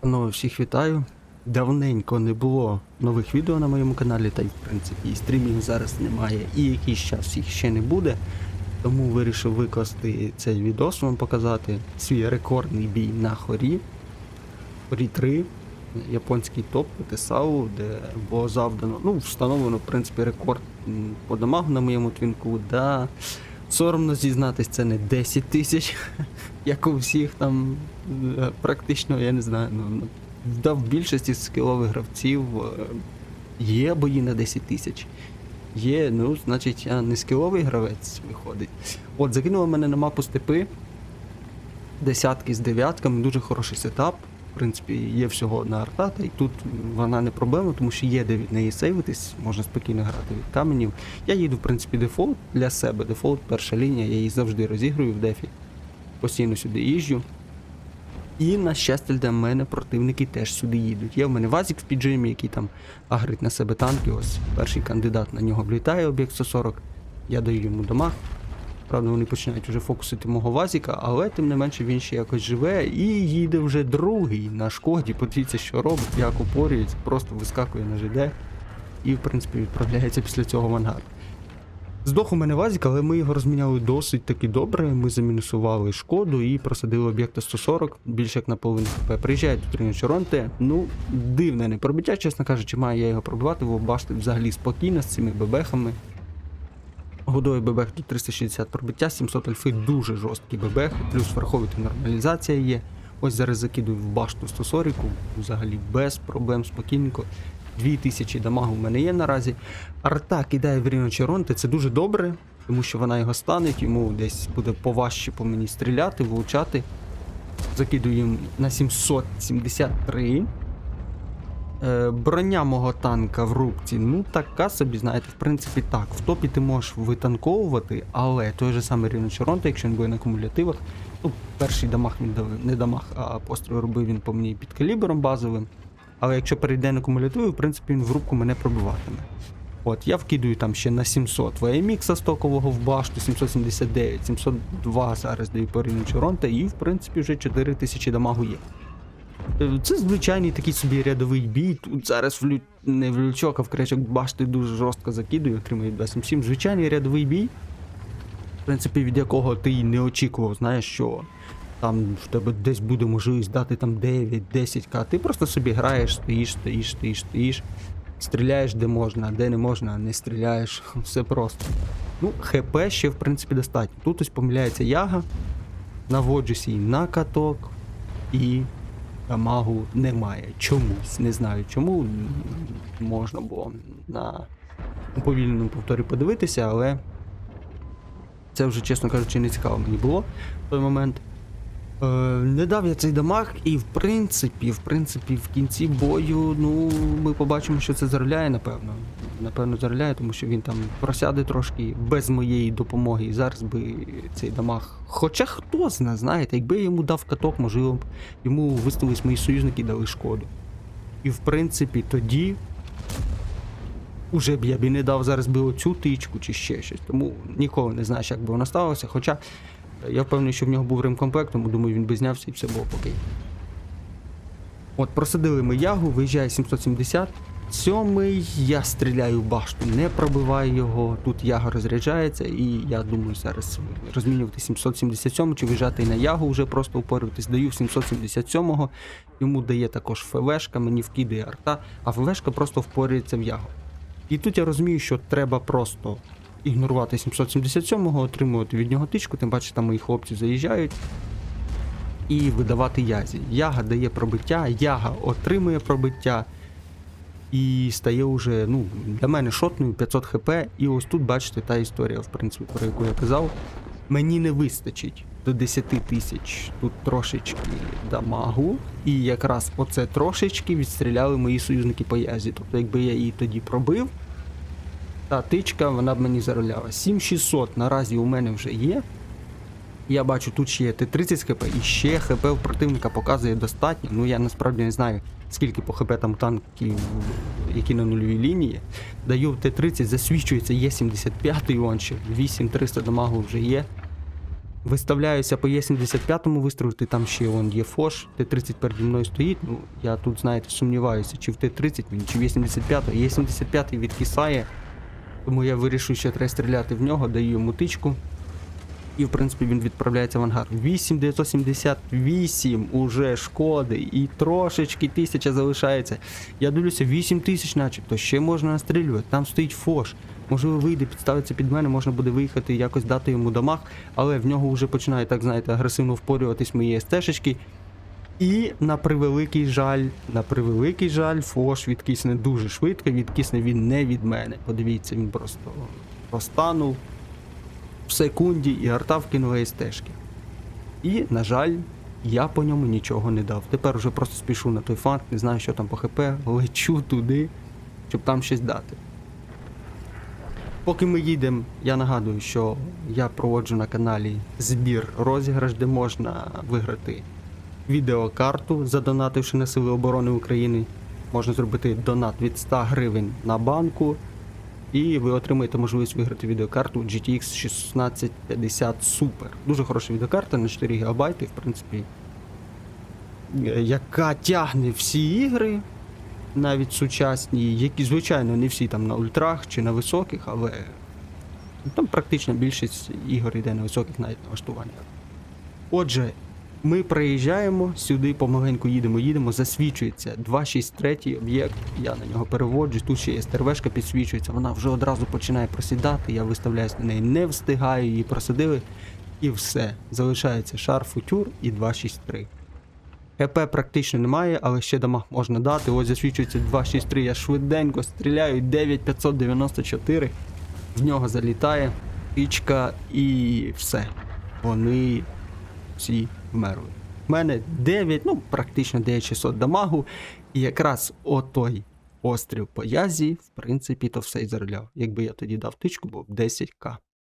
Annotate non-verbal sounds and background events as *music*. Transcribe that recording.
Панове, всіх вітаю. Давненько не було нових відео на моєму каналі, та й в принципі і стрімів зараз немає, і якийсь час їх ще не буде. Тому вирішив викласти цей відос вам показати свій рекордний бій на хорі. Хорі 3, японський топ ТСАУ, де було завдано, ну, встановлено, в принципі, рекорд по дамагу на моєму твінку. Да, соромно зізнатись, це не 10 тисяч, як у всіх там е, практично, я не знаю, ну, ну, да, в більшості скілових гравців е, є бої на 10 тисяч. Є, ну, значить, я не скіловий гравець виходить. От, закинули мене на мапу степи. Десятки з дев'ятками, дуже хороший сетап. В принципі, є всього одна арта, та й тут вона не проблема, тому що є де від неї сейвитись, можна спокійно грати від каменів. Я їду, в принципі, дефолт для себе. Дефолт, перша лінія, я її завжди розіграю в дефі. Постійно сюди їжджу. І, на щастя, для мене противники теж сюди їдуть. Є в мене Вазік в піджимі, який там агрить на себе танки. Ось перший кандидат на нього влітає, об'єкт 140. Я даю йому дамаг. Правда, вони починають вже фокусити мого Вазіка, але тим не менше він ще якось живе і їде вже другий на шкоді. Подивіться, що робить, як упорюється, просто вискакує на ЖД і, в принципі, відправляється після цього в ангар. Здох у мене Вазік, але ми його розміняли досить таки добре. Ми замінусували шкоду і просадили об'єкта 140, більше як наполовину хп. Приїжджає тут Ріно Чоронте. Ну, дивне не пробиття, чесно кажучи, маю я його пробивати, бо бачите, взагалі спокійно з цими бебехами. Годовий бебех тут 360 пробиття, 700 альфи дуже жорсткий бебех, плюс враховуйте нормалізація є. Ось зараз закидую в башту 140, взагалі без проблем, спокійненько. 2000 дамагу в мене є наразі. Арта кидає в Ріно Черонте, це дуже добре, тому що вона його станеть, йому десь буде поважче по мені стріляти, влучати. Закидую їм на 773. Е, броня мого танка в рубці, ну така собі, знаєте, в принципі так. В топі ти можеш витанковувати, але той же самий Ріно Чоронте, якщо він буде на кумулятивах, ну, перший дамаг він дав, не дамаг, а постріл робив він по мені під калібром базовим. Але якщо перейде на кумулятиви, в принципі, він в рубку мене пробиватиме. От, я вкидую там ще на 700 VMX стокового в башту, 779, 702 зараз даю по Ріну і в принципі вже 4000 дамагу є. Е, Це звичайний такий собі рядовий бій. Тут зараз влю... не в лючок, а в кречок башти дуже жорстко закидую, отримую 277. Звичайний рядовий бій, в принципі, від якого ти не очікував, знаєш, що там в тебе десь буде можливість дати там 9-10к. Ти просто собі граєш, стоїш, стоїш, стоїш, стоїш. Стріляєш де можна, де не можна, не стріляєш. *laughs* Все просто. Ну, ХП ще в принципі достатньо. Тут ось помиляється яга, наводжусь їй на каток і дамагу немає. Чомусь. Не знаю чому. Можна було на уповільненому повторі подивитися, але це вже, чесно кажучи, не цікаво мені було в той момент. Е, не дав я цей дамаг, і в принципі, в принципі, в кінці бою, ну, ми побачимо, що це заробляє, напевно. Напевно, заробляє, тому що він там просяде трошки без моєї допомоги. І зараз би цей дамаг. Хоча хто зна, знаєте, якби я йому дав каток, можливо, б йому виставились мої союзники і дали шкоду. І в принципі, тоді. Уже б я б і не дав зараз би оцю тичку чи ще щось. Тому ніколи не знаєш, як би воно сталося. Хоча я впевнений, що в нього був ремкомплект, тому думаю, він би знявся і все було окей. От, просадили ми ягу, виїжджає 770. Сьомий, я стріляю в башту, не пробиваю його. Тут яга розряджається, і я думаю, зараз розмінювати 777 чи виїжджати на ягу, вже просто упорюватись. Даю 777-го, йому дає також ФВшка, мені вкидає арта, а ФВшка просто впорюється в ягу. І тут я розумію, що треба просто ігнорувати 777-го, отримувати від нього тичку, тим паче там мої хлопці заїжджають. І видавати язі. Яга дає пробиття, яга отримує пробиття. І стає уже, ну, для мене шотною 500 хп. І ось тут, бачите, та історія, в принципі, про яку я казав. Мені не вистачить до 10 тисяч тут трошечки дамагу. І якраз оце трошечки відстріляли мої союзники по язі. Тобто, якби я її тоді пробив, та тичка, вона б мені зароляла. 7600 наразі у мене вже є. Я бачу, тут ще є Т-30 хп, і ще хп у противника показує достатньо. Ну я насправді не знаю, скільки по хп там танків, які на нульовій лінії. Даю Т-30, засвідчується, є 75 і он ще 8300 дамагу вже є. Виставляюся по Є75 вистрілити, там ще он є Фош, Т-30 переді мною стоїть. Ну, я тут, знаєте, сумніваюся, чи в Т-30 він, чи в Є75. Є75 відкисає, тому я вирішив, що треба стріляти в нього, даю йому тичку. І, в принципі, він відправляється в ангар. 8978 уже шкоди, і трошечки тисяча залишається. Я дивлюся, 8 тисяч начебто, ще можна настрілювати. Там стоїть фош. Можливо, вийде, підставиться під мене, можна буде виїхати, якось дати йому дамаг, але в нього вже починає, так знаєте, агресивно впорюватись мої СТ-шечки. І на превеликий жаль, на превеликий жаль, Фош відкисне дуже швидко, відкисне він не від мене. Подивіться, він просто розтанув в секунді і арта вкинула СТ-шки. І, на жаль, я по ньому нічого не дав. Тепер вже просто спішу на той фанк, не знаю, що там по ХП, лечу туди, щоб там щось дати. Поки ми їдемо, я нагадую, що я проводжу на каналі збір розіграш, де можна виграти відеокарту, задонативши на Сили оборони України. Можна зробити донат від 100 гривень на банку. І ви отримаєте можливість виграти відеокарту GTX 1650 Super. Дуже хороша відеокарта на 4 ГБ, в принципі, е, яка тягне всі ігри, навіть сучасні, які, звичайно, не всі там на ультрах чи на високих, але там практично більшість ігор йде на високих навіть налаштуваннях. Отже, ми приїжджаємо сюди, помаленьку їдемо, їдемо, засвічується 263 об'єкт, я на нього переводжусь, тут ще є стервешка підсвічується, вона вже одразу починає просідати, я виставляюсь на неї, не встигаю, її просадили, і все. Залишається шар, футюр і 263. ХП практично немає, але ще дамаг можна дати. Ось засвічується 263, я швиденько стріляю, 9594. В нього залітає пічка і все. Вони всі вмерли. У мене 9, ну практично 9600 дамагу. І якраз отой острів по язі, в принципі, то все і заробляв. Якби я тоді дав тичку, був 10к.